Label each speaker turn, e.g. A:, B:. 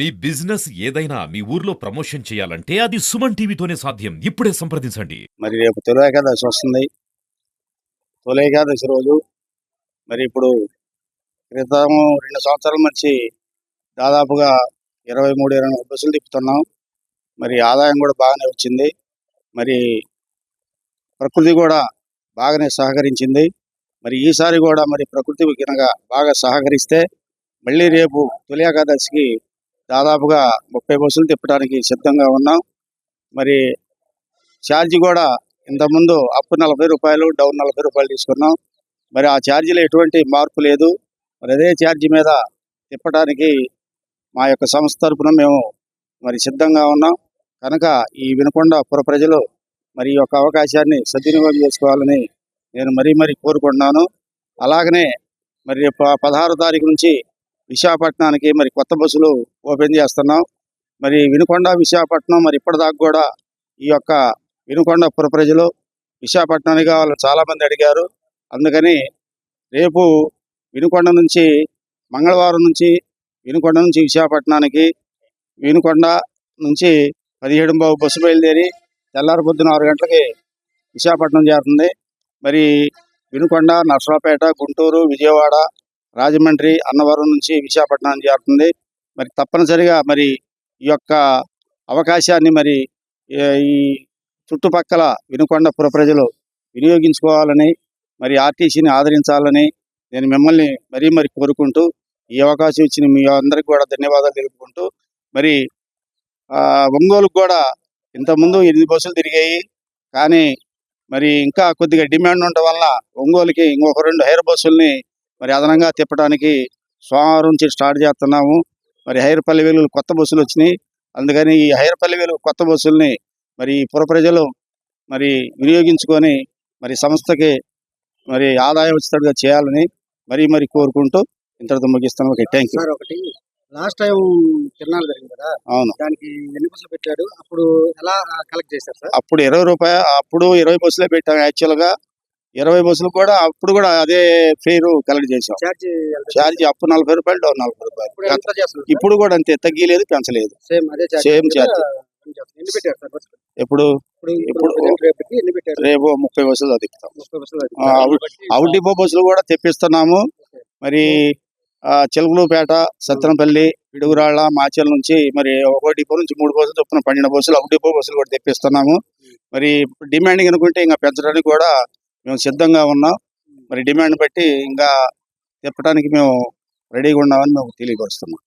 A: మీ business ఏదైనా మీ ఊర్లో promotion చేయాలంటే అది సుమన్ టీవీతోనే సాధ్యం. ఇప్పుడే సంప్రదించండి.
B: మరి రేపు తొలి ఏకాదశి వస్తుంది. తొలి ఏకాదశి రోజు మరి ఇప్పుడు క్రితం రెండు సంవత్సరాల నుంచి దాదాపుగా ఇరవై మూడు ఇరవై నాలుగు బస్సులు తిప్పుతున్నాం. మరి ఆదాయం కూడా బాగానే వచ్చింది. మరి ప్రకృతి కూడా బాగానే సహకరించింది. మరి ఈసారి కూడా మరి ప్రకృతి కనుక బాగా సహకరిస్తే మళ్ళీ రేపు తొలి ఏకాదశికి దాదాపుగా ముప్పై బస్సులు తిప్పడానికి సిద్ధంగా ఉన్నాం. మరి ఛార్జ్ కూడా ఇంతకుముందు అప్పు నలభై రూపాయలు డౌన్ నలభై రూపాయలు తీసుకున్నాం. మరి ఆ ఛార్జీలో ఎటువంటి మార్పు లేదు. మరి అదే ఛార్జీ మీద తిప్పడానికి మా యొక్క సంస్థ తరపున మేము మరి సిద్ధంగా ఉన్నాం. కనుక ఈ వినకొండ పుర ప్రజలు మరి ఈ యొక్క అవకాశాన్ని సద్వినియోగం చేసుకోవాలని నేను మరీ మరీ కోరుకుంటున్నాను. అలాగనే మరి పదహారు తారీఖు నుంచి విశాఖపట్నానికి మరి కొత్త బస్సులు ఓపెన్ చేస్తున్నాం. మరి వినుకొండ విశాఖపట్నం మరి ఇప్పటిదాకా కూడా ఈ యొక్క వినుకొండ పుర ప్రజలు విశాఖపట్నానికి వాళ్ళు చాలామంది అడిగారు. అందుకని రేపు వినుకొండ నుంచి మంగళవారం నుంచి వినుకొండ నుంచి విశాఖపట్నానికి వినుకొండ నుంచి పదిహేడు బాబు బస్సు బయలుదేరి తెల్లారి పొద్దున ఆరు గంటలకి విశాఖపట్నం చేరుతుంది. మరి వినుకొండ నర్సరావుపేట గుంటూరు విజయవాడ రాజమండ్రి అన్నవరం నుంచి విశాఖపట్నం చేరుతుంది. మరి తప్పనిసరిగా మరి ఈ యొక్క అవకాశాన్ని మరి ఈ చుట్టుపక్కల వినుకొండ పుర ప్రజలు వినియోగించుకోవాలని మరి ఆర్టీసీని ఆదరించాలని నేను మిమ్మల్ని మరీ మరి కోరుకుంటూ ఈ అవకాశం ఇచ్చిన మీ అందరికి కూడా ధన్యవాదాలు తెలుపుకుంటూ మరి ఆ, ఒంగోలుకు కూడా ఇంతకుముందు ఎనిమిది బస్సులు తిరిగాయి. కానీ మరి ఇంకా కొద్దిగా డిమాండ్ ఉండటం వల్ల ఒంగోలుకి ఇంకొక రెండు హైర్ బస్సుల్ని మరి అదనంగా తిప్పడానికి సోమవారం నుంచి స్టార్ట్ చేస్తున్నాము. మరి హైర్పల్లి వెలుగులు కొత్త బస్సులు వచ్చినాయి. అందుకని ఈ హైర్పల్లి వెలుగు కొత్త బస్సుల్ని మరి పుర ప్రజలు మరి వినియోగించుకొని మరి సంస్థకి మరి ఆదాయం వచ్చేటట్టుగా చేయాలని మరీ మరి కోరుకుంటూ ఇంతటితో ముగిస్తాను ఓకే థ్యాంక్ యూ
C: ఒకటి లాస్ట్ టైం తిరణాలు జరిగింది కదా?
B: అవును.
C: దానికి ఎన్ని బస్సులు పెట్టాడు అప్పుడు ఎలా కలెక్ట్ చేశారు సార్?
B: అప్పుడు ఇరవై రూపాయలు అప్పుడు ఇరవై బస్సులే పెట్టాం యాక్చువల్గా. ఇరవై బస్సులు కూడా అప్పుడు కూడా అదే ఫేరు కలెక్ట్ చేసాం
C: ఛార్జ్
B: ఛార్జ్ అప్పు నలభై రూపాయలు డౌన్ నలభై రూపాయలు. ఇప్పుడు కూడా అంతే తగ్గలేదు పెంచలేదు.
C: సేమ్ ఛార్జ్
B: ఎప్పుడు?
C: ఇప్పుడు
B: రేపు
C: ముప్పై బస్సులు
B: ఆ, అవుట్ డిపో బస్సులు కూడా తెప్పిస్తున్నాము. మరి ఆ, చిలకలూపేట సత్తెనపల్లి పిడుగురాళ్ళ మాచల్ నుంచి మరి ఒక డిపో నుంచి మూడు బస్సులు చొప్పున పన్నెండు బస్సులు అవుట్ డిపో బస్సులు కూడా తెప్పిస్తున్నాము. మరి డిమాండ్ అనుకుంటే ఇంకా పెంచడానికి కూడా మేము సిద్ధంగా ఉన్నాం. మరి డిమాండ్ బట్టి ఇంకా తిప్పడానికి మేము రెడీగా ఉన్నామని మేము తెలియపరుస్తున్నాం.